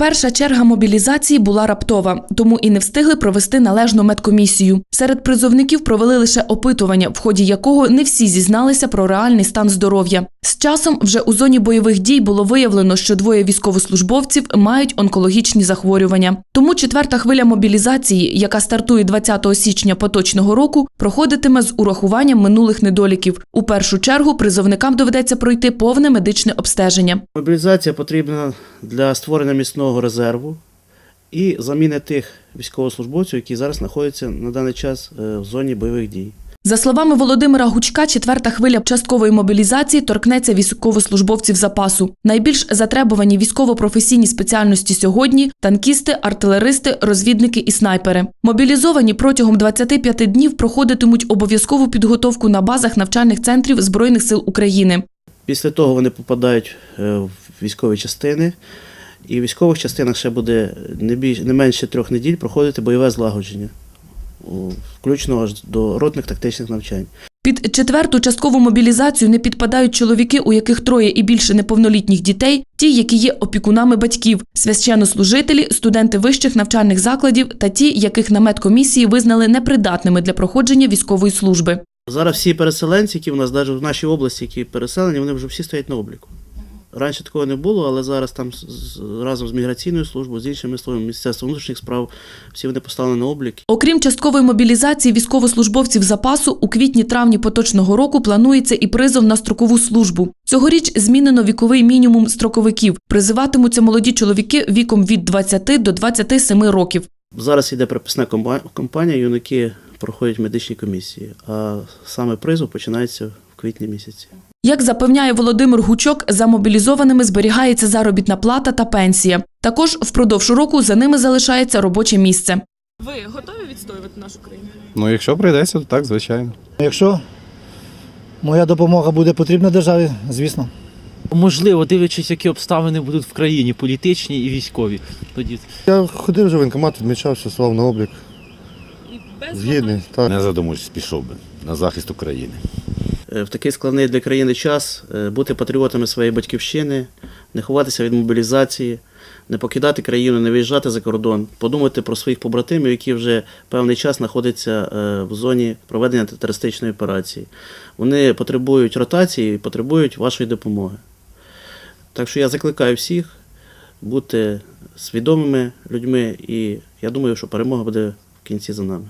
Перша черга мобілізації була раптова, тому і не встигли провести належну медкомісію. Серед призовників провели лише опитування, в ході якого не всі зізналися про реальний стан здоров'я. З часом вже у зоні бойових дій було виявлено, що двоє військовослужбовців мають онкологічні захворювання. Тому четверта хвиля мобілізації, яка стартує 20 січня поточного року, проходитиме з урахуванням минулих недоліків. У першу чергу призовникам доведеться пройти повне медичне обстеження. Мобілізація потрібна для створення міцного резерву і заміни тих військовослужбовців, які зараз знаходяться на даний час е, в зоні бойових дій. За словами Володимира Гучка, четверта хвиля часткової мобілізації торкнеться військовослужбовців запасу. Найбільш затребувані військово-професійні спеціальності сьогодні танкісти, артилеристи, розвідники і снайпери. Мобілізовані протягом 25 днів проходитимуть обов'язкову підготовку на базах навчальних центрів Збройних сил України. Після того вони попадають е, в військові частини, і в військових частинах ще буде не, більш, не менше трьох неділь проходити бойове злагодження, включно аж до ротних тактичних навчань. Під четверту часткову мобілізацію не підпадають чоловіки, у яких троє і більше неповнолітніх дітей, ті, які є опікунами батьків, священнослужителі, студенти вищих навчальних закладів та ті, яких на медкомісії визнали непридатними для проходження військової служби. Зараз всі переселенці, які в нас навіть в нашій області, які переселені, вони вже всі стоять на обліку. Раніше такого не було, але зараз там разом з міграційною службою, з іншими службами, Міністерством внутрішніх справ, всі вони поставлені на облік. Окрім часткової мобілізації військовослужбовців запасу, у квітні-травні поточного року планується і призов на строкову службу. Цьогоріч змінено віковий мінімум строковиків. Призиватимуться молоді чоловіки віком від 20 до 27 років. Зараз йде приписна кампанія, юнаки проходять медичні комісії, а саме призов починається в квітні місяці. Як запевняє Володимир Гучок, за мобілізованими зберігається заробітна плата та пенсія. Також впродовж року за ними залишається робоче місце. Ви готові відстоювати нашу країну? Ну, якщо прийдеться, то так, звичайно. Якщо моя допомога буде потрібна державі, звісно. Можливо, дивлячись, які обставини будуть в країні, політичні і військові. Тоді Я ходив вже в воєнкомат, відмічався, слав на облік. І без Згідний. Так. Не задумуючись, пішов би на захист України. Е, В такий складний для країни час е, бути патріотами своєї батьківщини, не ховатися від мобілізації, не покидати країну, не виїжджати за кордон, подумати про своїх побратимів, які вже певний час знаходяться е, в зоні проведення терористичної операції. Вони потребують ротації і потребують вашої допомоги. Так що я закликаю всіх бути свідомими людьми, і я думаю, що перемога буде в кінці за нами.